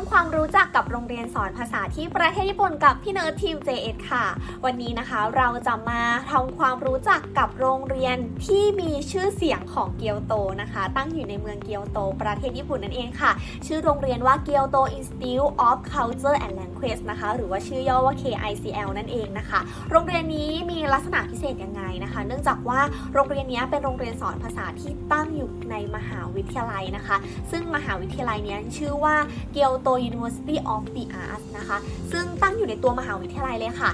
ำความรู้จักกับโรงเรียนสอนภาษาที่ประเทศญี่ปุ่นกับพี่เนิร์ดทีม JS ค่ะ วันนี้นะคะเราจะมาทำความรู้จักกับโรงเรียนที่มีชื่อเสียงของเกียวโตนะคะ ตั้งอยู่ในเมืองเกียวโต ประเทศญี่ปุ่นนั่นเองค่ะ ชื่อโรงเรียนว่า Kyoto Institute of Culture and Language นะคะ หรือว่าชื่อย่อว่า KICL นั่นเองนะคะ โรงเรียนนี้มีลักษณะพิเศษยังไงนะคะ เนื่องจากว่าโรงเรียนนี้เป็นโรงเรียนสอนภาษาที่ตั้งอยู่ในมหาวิทยาลัยนะคะ ซึ่งมหาวิทยาลัยนี้ชื่อว่าเกียวโต Kyoto University of the Arts นะคะ ซึ่งตั้งอยู่ในตัวมหาวิทยาลัยเลยค่ะ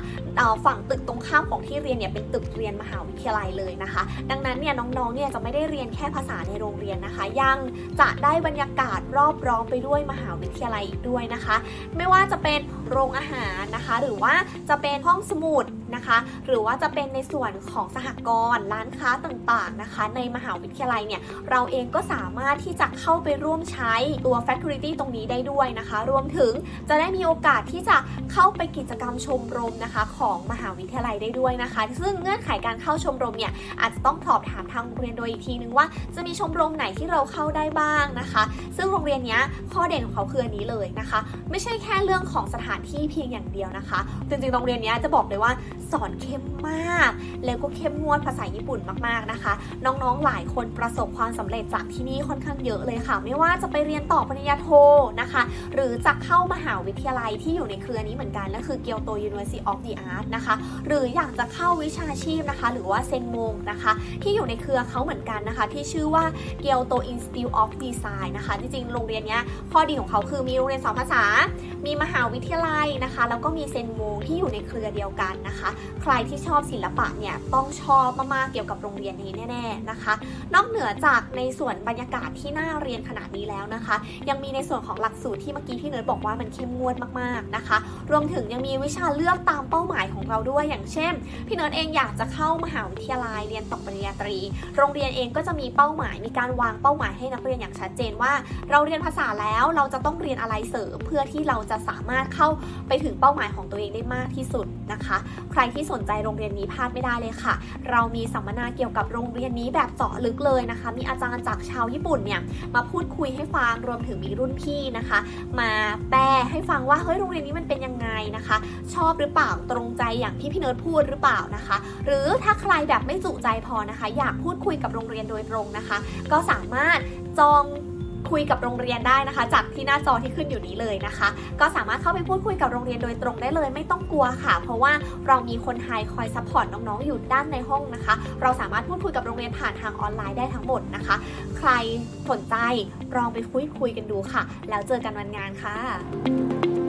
ฝั่งตึกตรงข้ามของที่เรียนเนี่ยเป็นตึกเรียนมหาวิทยาลัยเลยนะคะ ดังนั้นเนี่ยน้องๆเนี่ยจะไม่ได้เรียนแค่ภาษาในโรงเรียนนะคะ ยังจะได้บรรยากาศรอบร้อมไปด้วยมหาวิทยาลัยอีกด้วยนะคะ ไม่ว่าจะเป็นโรงอาหารนะคะ หรือว่าจะเป็นห้องสมุดนะคะ หรือว่าจะเป็นในส่วนของสหกรณ์ร้านค้าต่างๆนะคะ ในมหาวิทยาลัยเนี่ยเราเองก็สามารถที่จะเข้าไปร่วมใช้ตัว Faculty ตรงนี้ได้ด้วยนะคะรวมถึงจะได้มีโอกาสที่จะเข้าไปกิจกรรมชมรมนะคะ ของมหาวิทยาลัยได้ด้วยนะคะ ซึ่งเงื่อนไขการเข้าชมรมเนี่ยอาจจะต้องสอบถามทางโรงเรียนโดยอีกทีนึงว่าจะมีชมรมไหนที่เราเข้าได้บ้างนะคะ ซึ่งโรงเรียนเนี้ยข้อเด่นของเขาคืออันนี้เลยนะคะ ไม่ใช่แค่เรื่องของสถานที่เพียงอย่างเดียวนะคะจริงๆโรงเรียนเนี้ยจะบอกเลยว่าสอนเข้มมาก แล้วก็เข้มงวดภาษาญี่ปุ่นมากๆนะคะ น้องๆหลายคนประสบความสำเร็จจากที่นี่ค่อนข้างเยอะเลยค่ะ ไม่ว่าจะไปเรียนต่อปริญญาโทนะคะ หรือจะเข้ามหาวิทยาลัยที่อยู่ในเครือนี้เหมือนกันนั่นคือ Kyoto University of the Art นะคะ หรืออยากจะเข้าวิชาชีพนะคะ หรือว่าเซนมงนะคะ ที่อยู่ในเครือเขาเหมือนกันนะคะ ที่ชื่อว่า Kyoto Institute of Design นะคะจริงๆโรงเรียนนี้ข้อดีของเขาคือมีโรงเรียนสอนภาษา มีมหาวิทยาลัยนะคะ แล้วก็มีเซนโมงที่อยู่ในเครือเดียวกันนะคะ ใครที่ชอบศิลปะเนี่ยต้องชอบมากๆเกี่ยวกับโรงเรียนนี้แน่ๆนะคะ นอกเหนือจากในส่วนบรรยากาศที่น่าเรียนขนาดนี้แล้วนะคะ ยังมีในส่วนของหลักสูตรที่เมื่อกี้พี่เนิร์ดบอกว่ามันเข้มงวดมากๆนะคะ รวมถึงยังมีวิชาเลือกตามเป้าหมายของเราด้วยอย่างเช่น พี่เนิร์ดเองอยากจะเข้ามหาวิทยาลัยเรียนต่อปริญญาตรี โรงเรียนเองก็จะมีเป้าหมาย มีการวางเป้าหมายให้นักเรียนอย่างชัดเจนว่า เราเรียนภาษาแล้วเราจะต้องเรียนอะไรเสริมเพื่อที่เราจะจะสามารถเข้าไปถึงเป้าหมายของตัวเองได้มากที่สุดนะคะ ใครที่สนใจโรงเรียนนี้พลาดไม่ได้เลยค่ะ เรามีสัมมนาเกี่ยวกับโรงเรียนนี้แบบเจาะลึกเลยนะคะ มีอาจารย์จากชาวญี่ปุ่นเนี่ยมาพูดคุยให้ฟังรวมถึงมีรุ่นพี่นะคะ มาแปลให้ฟังว่าเฮ้ยโรงเรียนนี้มันเป็นยังไงนะคะ ชอบหรือเปล่าตรงใจอย่างที่พี่เนิร์ดพูดหรือเปล่านะคะ หรือถ้าใครแบบไม่จุใจพอนะคะ อยากพูดคุยกับโรงเรียนโดยตรงนะคะ ก็สามารถจอง คุยกับโรงเรียนได้นะคะ จากที่หน้าจอที่ขึ้นอยู่นี้เลยนะคะ ก็สามารถเข้าไปพูดคุยกับโรงเรียนโดยตรงได้เลย ไม่ต้องกลัวค่ะ เพราะว่าเรามีคนไทยคอยซัพพอร์ตน้องๆอยู่ด้านในห้องนะคะ เราสามารถพูดคุยกับโรงเรียนผ่านทางออนไลน์ได้ทั้งหมดนะคะ ใครสนใจลองไปคุยคุยกันดูค่ะ แล้วเจอกันวันงานค่ะ